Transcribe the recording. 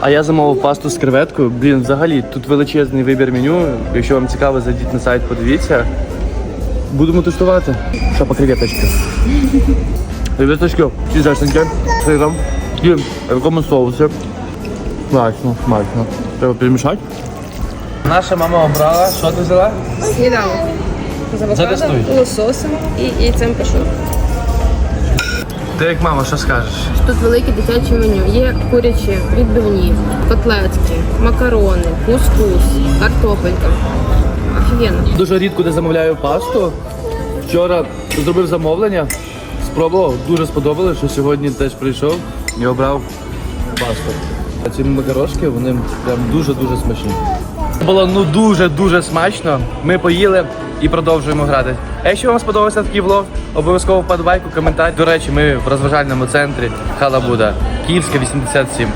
А я замовив пасту з креветкою. Блін, взагалі, тут величезний вибір меню. Якщо вам цікаво, зайдіть на сайт, подивіться. Будемо тестувати. Що по креветочки? Креветочки чистенькі, з сиром і в якому соусі. Смачно, смачно. Треба перемішати. Наша мама обрала. Що ти взяла? Сніданок. З авокадо, Затестуй. лососем і яйцем пашу. Ти як мама, що скажеш? Тут велике дитяче меню. Є курячі, відбивні, котлетки, макарони, кускус, картопелька. Офігенно. Дуже рідко де замовляю пасту. Вчора зробив замовлення, спробував, дуже сподобалося, що сьогодні теж прийшов і обрав пасту. А ці макарошки, вони прям дуже-дуже смачні. Було ну дуже-дуже смачно. Ми поїли і продовжуємо грати. А якщо вам сподобався такий влог, обов'язково вподобайку, коментар. До речі, ми в розважальному центрі Халабуда, Київська 87.